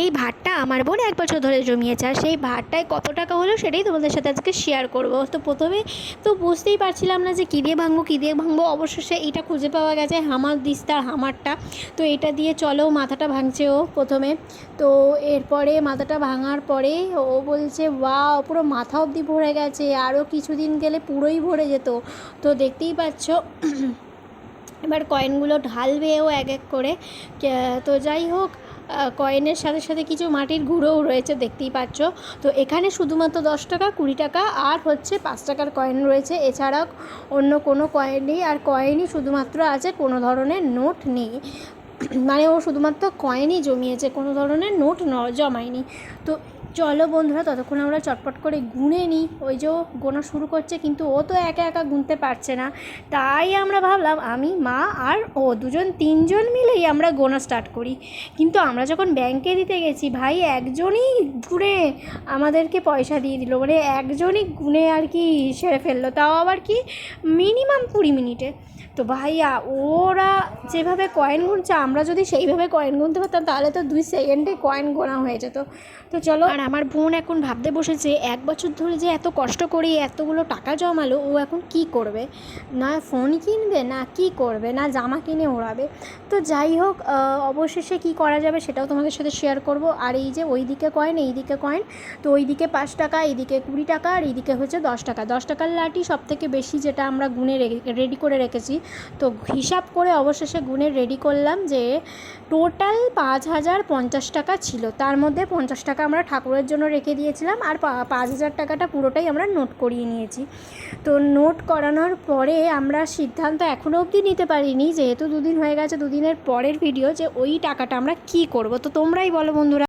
এই ভাতটা আমার বোন এক বছর ধরে জমিয়েছে, আর সেই ভাতটায় কত টাকা হলো সেটাই তোমাদের সাথে আজকে শেয়ার করব। তো প্রথমে তো বুঝতেই পারছিলাম না যে কী দিয়ে ভাঙবো, কী দিয়ে ভাঙবো, অবশেষে এটা খুঁজে পাওয়া গেছে হামার দিস্তার হামারটা। তো এটা দিয়ে চলো মাথাটা ভাঙছে ও প্রথমে। তো এরপরে মাথাটা ভাঙার পরে ও বলছে, ওয়াও, পুরো মাথা অবধি ভরে গেছে আরও কিছুদিন গেলে পুরোই ভরে যেত। তো দেখতেই পাচ্ছ, এবার কয়েনগুলো ঢালবে ও এক এক করে। তো যাই হোক কয়েনের সাথে সাথে কিছু মাটির গুঁড়োও রয়েছে, দেখতেই পাচ্ছ। তো এখানে শুধুমাত্র দশ টাকা, কুড়ি টাকা, আর হচ্ছে পাঁচ টাকার কয়েন রয়েছে। এছাড়া অন্য কোনো কয়েনই নেই, আর কয়েনই শুধুমাত্র আছে, কোনো ধরনের নোট নেই। মানে ও শুধুমাত্র কয়েনই জমিয়েছে, কোনো ধরনের নোট জমায়নি। তো চলো বন্ধুরা, ততক্ষণ আমরা চটপট করে গুনে নিই। ওই যে গোনা শুরু করছে, কিন্তু ও তো একা একা গুনতে পারছে না। তাই আমরা ভাবলাম, আমি, মা আর ও দুজন তিনজন মিলেই আমরা গোনা স্টার্ট করি। কিন্তু আমরা যখন ব্যাংকে দিতে গেছি, ভাই একজনই ঘুরে আমাদেরকে পয়সা দিয়ে দিল। মানে একজনই গুনে আর কি সেরে ফেলল। তাও আবার কি মিনিমাম কুড়ি মিনিটে। তো ভাইয়া, ওরা যেভাবে কয়েন গুনছে, আমরা যদি সেইভাবে কয়েন গুনতে পারতাম, তাহলে তো দুই সেকেন্ডে কয়েন গোনা হয়ে যেত। তো চলো আর আমার বোন এখন ভাবতে বসেছে, এক বছর ধরে যে এত কষ্ট করে এতগুলো টাকা জমালো, ও এখন কি করবে? না ফোন কিনবে, না কি করবে, না জামা কিনে ওড়াবে। তো যাই হোক অবশেষে কি করা যাবে সেটাও তোমাদের সাথে শেয়ার করব। আর এই যে ওই দিকে কয়েন এই দিকে কয়েন তো ওই দিকে পাঁচ টাকা, এইদিকে কুড়ি টাকা, আর এইদিকে হচ্ছে দশ টাকা। দশ টাকার লাটি সব থেকে বেশি যেটা আমরা গুনে রেডি করে রেখেছি। তো হিসাব করে অবশেষে গুনে রেডি করলাম যে টোটাল পাঁচ হাজার পঞ্চাশ টাকা ছিল। তার মধ্যে পঞ্চাশ টাকা আমরা ঠাকুরের জন্য রেখে দিয়েছিলাম আর পাঁচ হাজার টাকাটা পুরোটাই আমরা নোট করিয়ে নিয়েছি। তো নোট করানোর পরে আমরা সিদ্ধান্ত এখনও অবধি নিতে পারিনি, যেহেতু দুদিন হয়ে গেছে, দুদিনের পরের ভিডিও যে ওই টাকাটা আমরা কি করব? তো তোমরাই বলো বন্ধুরা।